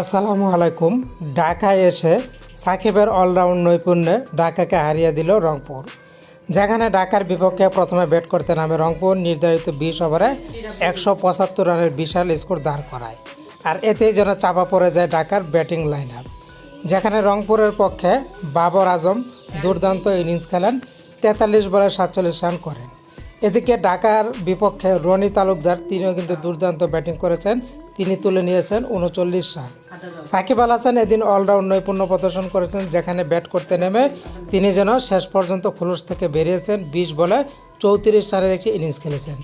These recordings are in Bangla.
আসসালামু আলাইকুম। ঢাকায় এসে সাকিবের অলরাউন্ড নৈপুণ্যে ঢাকাকে হারিয়ে দিল রংপুর। যেখানে ঢাকার বিপক্ষে প্রথমে ব্যাট করতে নামে রংপুর, নির্ধারিত বিশ ওভারে একশো পঁচাত্তর রানের বিশাল স্কোর দাঁড় করায়। আর এতেই যেন চাপা পড়ে যায় ঢাকার ব্যাটিং লাইন আপ যেখানে রংপুরের পক্ষে বাবর আজম দুর্দান্ত ইনিংস খেলেন, তেতাল্লিশ বলে সাতচল্লিশ রান করেন। এদিকে ঢাকার বিপক্ষে রনি তালুকদার তিনিও কিন্তু দুর্দান্ত ব্যাটিং করেছেন। তিনি তুলে নিয়েছেন উনচল্লিশ রান। সাকিব আল হাসান এদিন অলরাউন্ড নৈপুণ্য প্রদর্শন করেছেন, যেখানে ব্যাট করতে নেমে তিনি যেন শেষ পর্যন্ত খুলুস থেকে বেরিয়েছেন, বিশ বলে চৌত্রিশ রানের একটি ইনিংস খেলেছেন।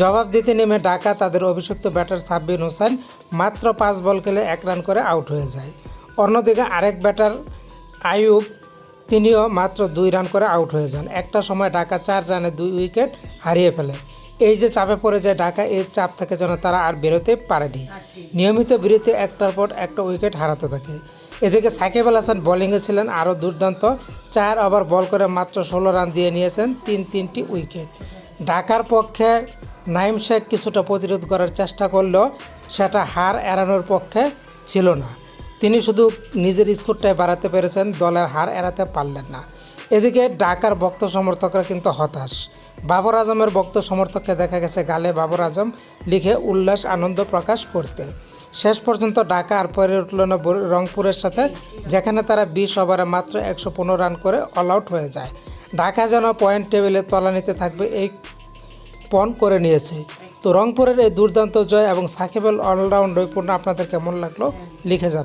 জবাব দিতে নেমে ঢাকা তাদের অভিষিক্ত ব্যাটার সাব্বিন হোসেন মাত্র পাঁচ বল খেলে এক রান করে আউট হয়ে যায়। অন্যদিকে আরেক ব্যাটার আয়ুব তিনিও মাত্র দুই রান করে আউট হয়ে যান। একটা সময় ঢাকা চার রানে দুই উইকেট হারিয়ে ফেলে। এই যে চাপে পড়ে যায় ঢাকা, এই চাপ থেকে যেন তারা আর বেরোতে পারেনি। নিয়মিত বিরতি একটার পর একটা উইকেট হারাতে থাকে। এদিকে সাকিব আল হাসান বোলিংয়ে ছিলেন আরও দুর্দান্ত। চার ওভার বল করে মাত্র ষোলো রান দিয়ে নিয়েছেন তিন তিনটি উইকেট ঢাকার পক্ষে নাইম শেখ কিছুটা প্রতিরোধ করার চেষ্টা করলেও সেটা হার এড়ানোর পক্ষে ছিল না। তিনি শুধু নিজের স্কোরটাই বাড়াতে পেরেছেন, দলের হার এড়াতে পারলেন না। এদিকে ঢাকার ভক্ত সমর্থকরা কিন্তু হতাশ। বাবর আজমের ভক্ত সমর্থককে দেখা গেছে গালে বাবর আজম লিখে উল্লাস, আনন্দ প্রকাশ করতে। শেষ পর্যন্ত ঢাকা আর পরে উঠল না রংপুরের সাথে, যেখানে তারা বিশ ওভারে মাত্র একশো পনেরো রান করে অল আউট হয়ে যায়। ঢাকা যেন পয়েন্ট টেবিলে তলানিতে থাকবে এই পণ করে নিয়েছে। তো রংপুরের এই দুর্দান্ত জয় এবং সাকিবের অলরাউন্ড নৈপুণ্য আপনাদের কেমন লাগল? লিখে যান